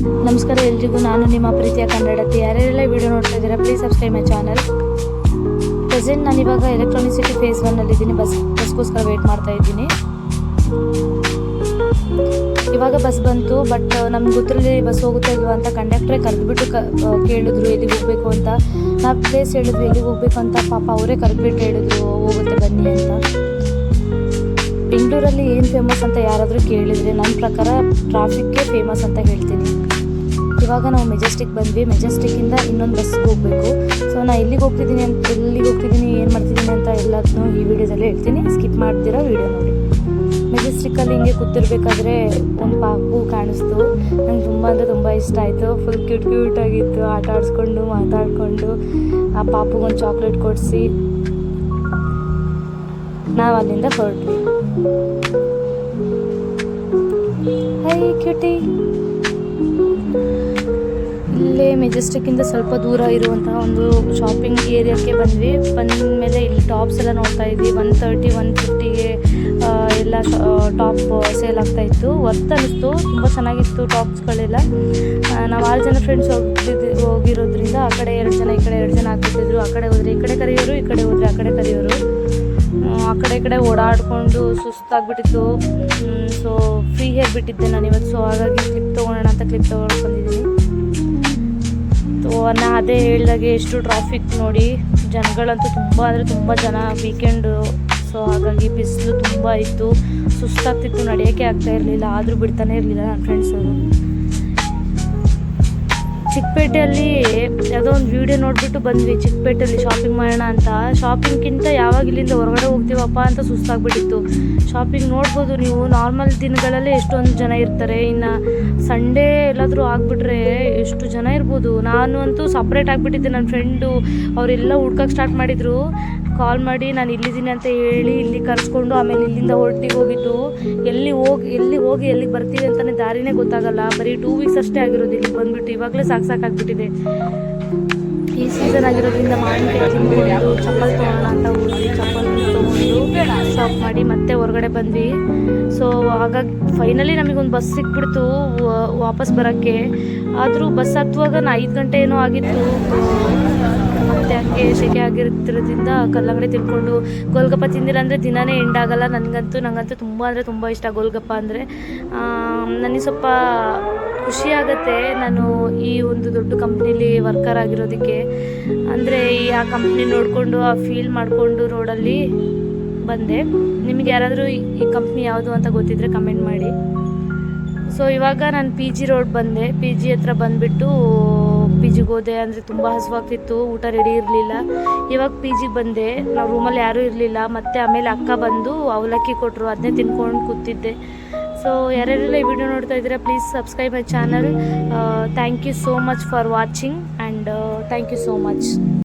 ನಮಸ್ಕಾರ ಎಲ್ರಿಗೂ, ನಾನು ನಿಮ್ಮ ಪ್ರೀತಿಯ ಕನ್ನಡತಿ. ಯಾರ್ಯಾರೆಲ್ಲ ವಿಡಿಯೋ ನೋಡ್ತಾ ಇದ್ದೀರಾ please subscribe my channel present ನಾನು ಎಲೆಕ್ಟ್ರಾನಿಕ್ ಸಿಟಿ ಫೇಸ್ ಒನ್ನಲ್ಲಿ ಇದ್ದೀನಿ. ಬಸ್, ಬಸ್ಗೋಸ್ಕರ ವೇಟ್ ಮಾಡ್ತಾ ಇದ್ದೀನಿ. ಇವಾಗ ಬಸ್ ಬಂತು ಬಟ್ ನಮ್ಗೆ ಗೊತ್ತಿರಲಿ ಬಸ್ ಹೋಗುತ್ತೆ ಇಲ್ವಾ ಅಂತ ಕಂಡಕ್ಟ್ರೇ ಕರೆದ್ಬಿಟ್ಟು ಕ ಕೇಳಿದ್ರು, ಎಲ್ಲಿಗೆ ಹೋಗಬೇಕು ಅಂತ. ನಾ ಪ್ಲೇಸ್ ಹೇಳಿದ್ವಿ, ಎಲ್ಲಿಗೆ ಹೋಗಬೇಕು ಅಂತ ಪಾಪ ಅವರೇ ಕರೆದ್ಬಿಟ್ಟು ಹೇಳಿದ್ರು, ಹೋಗುತ್ತೆ ಬನ್ನಿ ಅಂತ. ಬೆಂಗಳೂರಲ್ಲಿ ಏನು ಫೇಮಸ್ ಅಂತ ಯಾರಾದರೂ ಕೇಳಿದರೆ ನನ್ನ ಪ್ರಕಾರ ಟ್ರಾಫಿಕ್ಕೇ ಫೇಮಸ್ ಅಂತ ಹೇಳ್ತೀನಿ. ಇವಾಗ ನಾವು ಮೆಜೆಸ್ಟಿಕ್ ಬಂದ್ವಿ. ಮೆಜೆಸ್ಟಿಕ್ಕಿಂದ ಇನ್ನೊಂದು ಬಸ್ಗೆ ಹೋಗಬೇಕು. ಸೊ ನಾನು ಎಲ್ಲಿಗೆ ಹೋಗ್ತಿದ್ದೀನಿ ಅಂತ ಎಲ್ಲಿಗೆ ಹೋಗ್ತಿದ್ದೀನಿ ಏನು ಮಾಡ್ತಿದ್ದೀನಿ ಅಂತ ಎಲ್ಲದನ್ನೂ ಈ ವಿಡಿಯೋದಲ್ಲಿ ಹೇಳ್ತೀನಿ. ಸ್ಕಿಪ್ ಮಾಡ್ತಿರೋ ವಿಡಿಯೋ ನೋಡಿ. ಮೆಜೆಸ್ಟಿಕ್ಕಲ್ಲಿ ಹಿಂಗೆ ಕೂತಿರ್ಬೇಕಾದ್ರೆ ಒಂದು ಪಾಪು ಕಾಣಿಸ್ತು. ನಂಗೆ ತುಂಬ ಅಂದರೆ ತುಂಬ ಇಷ್ಟ ಆಯಿತು. ಫುಲ್ ಕ್ಯೂಟ್ ಕ್ಯೂಟ್ ಆಗಿತ್ತು. ಆಟ ಆಡಿಸ್ಕೊಂಡು, ಮಾತಾಡಿಕೊಂಡು ಆ ಪಾಪುಗೊಂದು ಚಾಕ್ಲೇಟ್ ಕೊಡಿಸಿ ನಾವು ಅಲ್ಲಿಂದ ಹೊರಟ್ವಿ. ಹೈ ಕ್ಯೂಟಿ ಇಲ್ಲೇ ಮೆಜೆಸ್ಟಿಕ್ಕಿಂದ ಸ್ವಲ್ಪ ದೂರ ಇರುವಂತಹ ಒಂದು ಶಾಪಿಂಗ್ ಏರಿಯಾಕ್ಕೆ ಬಂದ್ವಿ. ಬಂದ ಮೇಲೆ ಇಲ್ಲಿ ಟಾಪ್ಸ್ ಎಲ್ಲ ನೋಡ್ತಾ ಇದ್ವಿ. ಒನ್ ತರ್ಟಿ ಒನ್ ಫಿಫ್ಟಿಗೆ ಎಲ್ಲ ಟಾಪ್ ಸೇಲ್ ಆಗ್ತಾ ಇತ್ತು. ವರ್ತ್ ಅನ್ನಿಸ್ತು. ತುಂಬ ಚೆನ್ನಾಗಿತ್ತು ಟಾಪ್ಸ್ಗಳೆಲ್ಲ ನಾವು ಆರು ಜನ ಫ್ರೆಂಡ್ಸ್ ಹೋಗ್ತಿದ್ವಿ ಹೋಗಿರೋದ್ರಿಂದ ಆ ಕಡೆ ಎರಡು ಜನ ಈ ಕಡೆ ಎರಡು ಜನ ಆಗ್ತಿದ್ರು ಆ ಕಡೆ ಹೋದರೆ ಈ ಕಡೆ ಕರೆಯೋರು ಈ ಕಡೆ ಹೋದರೆ ಆ ಕಡೆ ಕರೆಯೋರು. ಆ, ಕಡೆ ಈ ಕಡೆ ಓಡಾಡಿಕೊಂಡು ಸುಸ್ತಾಗ್ಬಿಟ್ಟಿತ್ತು. ಸೊ ಫ್ರೀ ಹೇರ್ ಬಿಟ್ಟಿದ್ದೆ ನಾನು ಇವತ್ತು ಸೊ ಹಾಗಾಗಿ ಕ್ಲಿಪ್ ತೊಗೊಳೋಣ ಅಂತ ಕ್ಲಿಪ್ ತೊಗೊಂಡು ಸೊ ನಾ ಅದೇ ಹೇಳಿದಾಗೆ ಎಷ್ಟು ಟ್ರಾಫಿಕ್ ನೋಡಿ, ಜನಗಳಂತೂ ತುಂಬ ಅಂದರೆ ತುಂಬ ಜನ ವೀಕೆಂಡು ಸೊ ಹಾಗಾಗಿ ಬಿಸಿಲು ತುಂಬ ಇತ್ತು. ಸುಸ್ತಾಗ್ತಿತ್ತು, ನಡೆಯೋಕ್ಕೆ ಆಗ್ತಾ ಇರಲಿಲ್ಲ, ಆದರೂ ಬಿಡ್ತಾನೆ ಇರಲಿಲ್ಲ ನನ್ನ ಫ್ರೆಂಡ್ಸ್ ಅವರು. ಚಿಕ್ಕಪೇಟೆಯಲ್ಲಿ ಯಾವುದೋ ಒಂದು ವಿಡಿಯೋ ನೋಡಿಬಿಟ್ಟು ಬಂದ್ವಿ. ಚಿಕ್ಕಪೇಟೆಯಲ್ಲಿ ಶಾಪಿಂಗ್ ಮಾಡೋಣ ಅಂತ. ಶಾಪಿಂಗ್ಗಿಂತ ಯಾವಾಗ ಇಲ್ಲಿಂದ ಹೊರಗಡೆ ಹೋಗ್ತೀವಪ್ಪ ಅಂತ ಸುಸ್ತಾಗ್ಬಿಟ್ಟಿತ್ತು. ಶಾಪಿಂಗ್ ನೋಡ್ಬೋದು ನೀವು. ನಾರ್ಮಲ್ ದಿನಗಳಲ್ಲೇ ಎಷ್ಟೊಂದು ಜನ ಇರ್ತಾರೆ. ಇನ್ನು ಸಂಡೇ ಎಲ್ಲಾದರೂ ಆಗಿಬಿಟ್ರೆ ಎಷ್ಟು ಜನ ಇರ್ಬೋದು? ನಾನು ಅಂತೂ ಸಪ್ರೇಟ್ ಆಗಿಬಿಟ್ಟಿದ್ದೆ. ನನ್ನ ಫ್ರೆಂಡು ಅವರೆಲ್ಲ ಹುಡ್ಕಕ್ಕೆ ಸ್ಟಾರ್ಟ್ ಮಾಡಿದರು. ಕಾಲ್ ಮಾಡಿ ನಾನು ಇಲ್ಲಿದ್ದೀನಿ ಅಂತ ಹೇಳಿ ಇಲ್ಲಿ ಕರೆಸ್ಕೊಂಡು ಆಮೇಲೆ ಇಲ್ಲಿಂದ ಹೊರಟಿಗೆ ಹೋಗಿದ್ದು. ಎಲ್ಲಿ ಹೋಗಿ ಎಲ್ಲಿ ಹೋಗಿ ಎಲ್ಲಿಗೆ ಬರ್ತೀವಿ ಅಂತಲೇ ದಾರಿನೇ ಗೊತ್ತಾಗಲ್ಲ. ಬರೀ ಟೂ ವೀಕ್ಸ್ ಅಷ್ಟೇ ಆಗಿರೋದು ಇಲ್ಲಿ ಬಂದುಬಿಟ್ಟು. ಇವಾಗಲೇ ಸಾಕು ಸಾಕಾಗ್ಬಿಟ್ಟಿದೆ ಈ ಸೀಸನ್ ಆಗಿರೋದ್ರಿಂದ ತಿಂದ್ಕೊಂಡು ಚಪ್ಪಲ್ ತೊಗೊಳ್ಳೋಣ ಅಂತ ಹೋಗಿ ಚಪ್ಪಲ್ ತೊಗೊಂಡು ಶಾಪ್ ಮಾಡಿ ಮತ್ತೆ ಹೊರಗಡೆ ಬಂದ್ವಿ. ಸೊ ಹಾಗಾಗಿ ಫೈನಲಿ ನಮಗೊಂದು ಬಸ್ ಸಿಕ್ಬಿಡ್ತು ವಾಪಸ್ ಬರೋಕ್ಕೆ. ಆದರೂ ಬಸ್ ಹತ್ತುವಾಗ ನಾ ಐದು ಗಂಟೆ ಏನೋ ಆಗಿತ್ತು. ಮತ್ತೆ ಹಂಗೆ ಶೆಕೆ ಆಗಿರ್ತಿರೋದ್ರಿಂದ ಕಲ್ಲಂಗಡಿ ತಿನ್ಕೊಂಡು ಗೋಲ್ಗಪ್ಪ ತಿಂದಿಲ್ಲ ಅಂದರೆ ದಿನಾನೇ ಎಂಡ್ ಆಗಲ್ಲ. ನನಗಂತೂ ನನಗಂತೂ ತುಂಬ ಅಂದರೆ ತುಂಬ ಇಷ್ಟ ಗೋಲ್ಗಪ್ಪ ಅಂದರೆ. ನನಗೆ ಸ್ವಲ್ಪ ಖುಷಿ ಆಗುತ್ತೆ ನಾನು ಈ ಒಂದು ದೊಡ್ಡ ಕಂಪ್ನಿಲಿ ವರ್ಕರ್ ಆಗಿರೋದಕ್ಕೆ. ಅಂದರೆ ಈ ಆ ಕಂಪ್ನಿ ನೋಡಿಕೊಂಡು, ಆ ಫೀಲ್ ಮಾಡಿಕೊಂಡು ರೋಡಲ್ಲಿ ಬಂದೆ. ನಿಮಗೆ ಯಾರಾದರೂ ಈ- ಕಂಪ್ನಿ ಯಾವುದು ಅಂತ ಗೊತ್ತಿದ್ದರೆ ಕಮೆಂಟ್ ಮಾಡಿ. ಸೊ ಇವಾಗ ನಾನು ಪಿ ಜಿ ರೋಡ್ ಬಂದೆ. ಪಿ ಜಿ ಹತ್ರ ಬಂದುಬಿಟ್ಟು ಪಿ ಜಿಗೆ ಹೋದೆ. ಅಂದರೆ ತುಂಬ ಹಸುವಾಗ್ತಿತ್ತು. ಊಟ ರೆಡಿ ಇರಲಿಲ್ಲ. ಇವಾಗ ಪಿ ಜಿಗೆ ಬಂದೆ. ನಾವು ರೂಮಲ್ಲಿ ಯಾರೂ ಇರಲಿಲ್ಲ. ಮತ್ತು ಆಮೇಲೆ ಅಕ್ಕ ಬಂದು ಅವಲಕ್ಕಿ ಕೊಟ್ಟರು ಅದನ್ನೇ ತಿನ್ಕೊಂಡು ಕೂತಿದ್ದೆ. ಸೊ ಯಾರ್ಯಾರೆಲ್ಲ ಈ ವಿಡಿಯೋ ನೋಡ್ತಾ ಇದ್ದೀರಾ please subscribe my channel thank you so much for watching and thank you so much